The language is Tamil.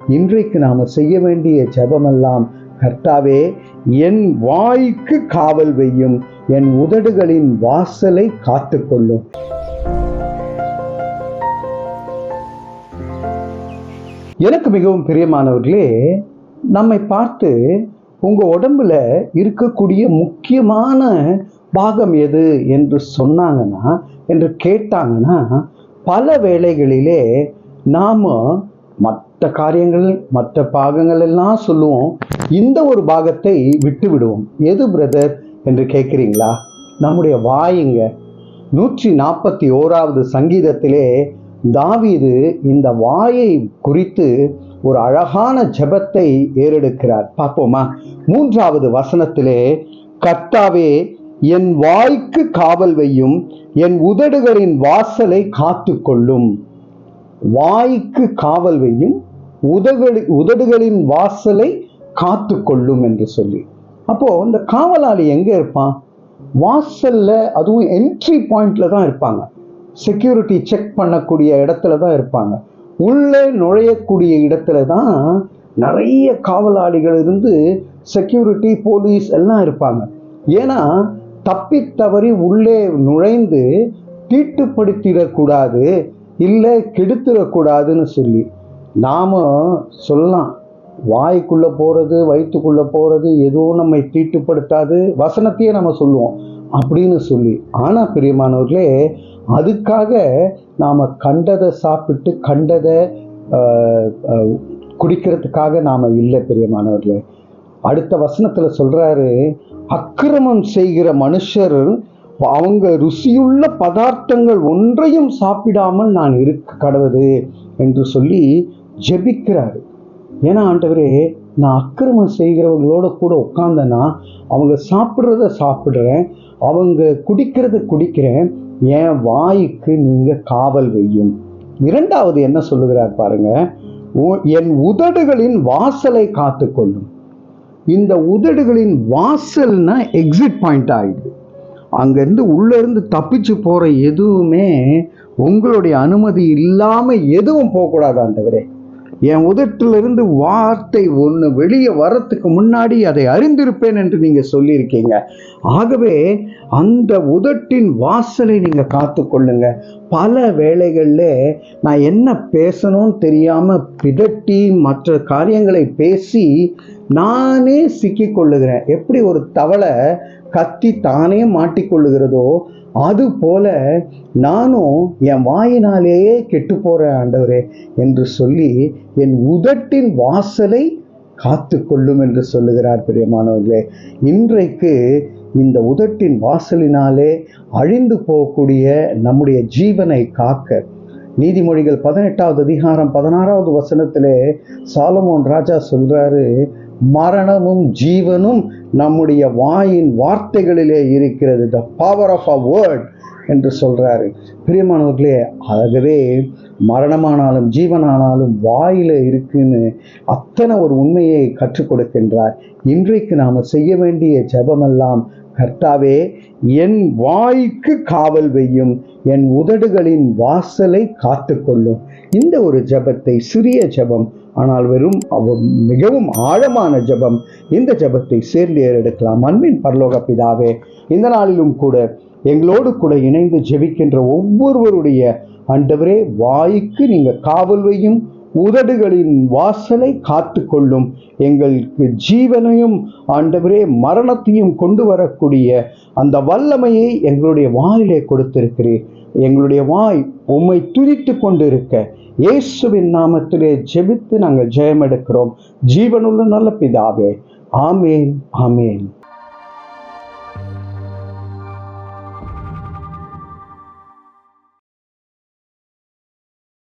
இன்றைக்கு நாம செய்ய வேண்டிய ஜெபமெல்லாம் கர்த்தாவே என் வாய்க்கு காவல் வையும் என் உதடுகளின் வாசலை காத்துக்கொள்ளும். எனக்கு மிகவும் பிரியமானவர்களே நம்மை பார்த்து உங்க உடம்புல இருக்கக்கூடிய முக்கியமான பாகம் எது என்று சொன்னாங்கன்னா என்று கேட்டாங்கன்னா பல வேளைகளிலே நாம மற்ற காரியங்கள் மற்ற பாகங்கள் எல்லாம் சொல்லுவோம். இந்த ஒரு பாகத்தை விட்டு விடுவோம். எது பிரதர் என்று கேட்குறீங்களா? நம்முடைய வாயுங்க நூற்றி நாற்பத்தி ஓராவது சங்கீதத்திலே தாவீது இந்த வாயை குறித்து ஒரு அழகான ஜெபத்தை ஏறெடுக்கிறார். பார்ப்போமா? மூன்றாவது வசனத்திலே கர்த்தாவே என் வாய்க்கு காவல் வையும் என் உதடுகளின் வாசலை காத்துக்கொள்ளும். வாய்க்கு காவல் வையும் உதடுகளின் வாசலை காத்துக்கொள்ளும் என்று சொல்லி. அப்போ இந்த காவலாளி எங்க இருப்பான்? வாசல்ல அதுவும் என்ட்ரி பாயிண்ட்ல தான் இருப்பாங்க. செக்யூரிட்டி செக் பண்ணக்கூடிய இடத்துல தான் இருப்பாங்க. உள்ளே நுழையக்கூடிய இடத்துல தான் நிறைய காவலாளிகள் இருந்து செக்யூரிட்டி போலீஸ் எல்லாம் இருப்பாங்க. ஏன்னா தப்பி தவறி உள்ளே நுழைந்து தீட்டுப்படுத்திடக்கூடாது. இல்லை கெடுத்துடக்கூடாதுன்னு சொல்லி. நாம் சொல்லலாம் வாய்க்குள்ளே போகிறது வயிற்றுக்குள்ளே போகிறது எதுவும் நம்மை தீட்டுப்படுத்தாது வசனத்தையே நம்ம சொல்லுவோம் அப்படின்னு சொல்லி. ஆனால் பிரியமானவர்களே அதுக்காக நாம் கண்டதை சாப்பிட்டு கண்டதை குடிக்கிறதுக்காக நாம் இல்லை பிரியமானவர்களே. அடுத்த வசனத்தில் சொல்கிறாரு அக்கிரமம் செய்கிற மனுஷர் அவங்க ருசியுள்ள பதார்த்தங்கள் ஒன்றையும் சாப்பிடாமல் நான் இருக்க கடவுது என்று சொல்லி ஜெபிக்கிறாரு. ஏன்னா ஆண்டவரே நான் அக்கிரமம் செய்கிறவங்களோட கூட உட்காந்தேன்னா அவங்க சாப்பிட்றத சாப்பிட்றேன் அவங்க குடிக்கிறத குடிக்கிறேன் என் வாய்க்கு நீங்கள் காவல் வையும். இரண்டாவது என்ன சொல்லுகிறார் பாருங்க உ- என் உதடுகளின் வாசலை காத்துக்கொள்ளும். இந்த உதடுகளின் வாசல்னா எக்ஸிட் பாயிண்ட் ஆகிடுது அங்கேருந்து உள்ளேருந்து தப்பிச்சு போகிற எதுவுமே உங்களுடைய அனுமதி இல்லாமல் எதுவும் போகக்கூடாது ஆண்டவரே. என் உதட்டிலிருந்து வார்த்தை ஒன்று வெளியே வரத்துக்கு முன்னாடி அதை அறிந்திருப்பேன் என்று நீங்கள் சொல்லியிருக்கீங்க. ஆகவே அந்த உதட்டின் வாசலை நீங்கள் காத்துக்கொள்ளுங்க பல வேளைகளில் நான் என்ன பேசணும்னு தெரியாமல் பிதட்டி மற்ற காரியங்களை பேசி நானே சிக்கிக்கொள்ளுகிறேன். எப்படி ஒரு தவளை கத்தி தானே மாட்டிக்கொள்ளுகிறதோ அது போல நானும் என் வாயினாலேயே கெட்டு போகிறேன் ஆண்டவரே என்று சொல்லி என் உதட்டின் வாசலை காத்து கொள்ளும் என்று சொல்லுகிறார் பிரியமானவர்களே. இன்றைக்கு இந்த உதட்டின் வாசலினாலே அழிந்து போகக்கூடிய நம்முடைய ஜீவனை காக்க நீதிமொழிகள் பதினெட்டாவது அதிகாரம் பதினாறாவது வசனத்திலே சாலமோன் ராஜா சொல்றாரு மரணமும் ஜீவனும் நம்முடைய வாயின் வார்த்தைகளிலே இருக்கிறது. The power of a word என்று சொல்றாரு. பிரியமானவர்களே ஆகவே மரணமானாலும் ஜீவனானாலும் வாயில இருக்குன்னு அத்தனை ஒரு உண்மையை கற்றுக் கொடுக்கின்றார். இன்றைக்கு நாம செய்ய வேண்டிய ஜெபமெல்லாம் கர்த்தாவே என் வாய்க்கு காவல் வையும் என் உதடுகளின் வாசலை காத்துக்கொள்ளும். இந்த ஒரு ஜெபத்தை சிறிய ஜெபம் ஆனால் வெறும் அவ- மிகவும் ஆழமான ஜெபம் இந்த ஜெபத்தை சேர்ந்து ஏறெடுக்கலாம் அன்பின் பரலோக பிதாவே இந்த நாளிலும் கூட எங்களோடு கூட இணைந்து ஜெபிக்கின்ற ஒவ்வொருவருடைய ஆண்டவரே வாய்க்கு நீங்கள் காவல் வையும் உதடுகளின் வாசலை காத்து கொள்ளும் எங்களுக்கு ஜீவனையும் ஆண்டவரே மரணத்தையும் கொண்டு வரக்கூடிய அந்த வல்லமையை எங்களுடைய வாயிலே கொடுத்திருக்கிறீர். எங்களுடைய வாய் உம்மை துதித்து கொண்டிருக்க. இயேசுவின் நாமத்திலே ஜெபித்து நாங்கள் ஜெயம் எடுக்கிறோம் ஜீவனுள்ள நல்ல பிதாவே. ஆமேன் ஆமேன்.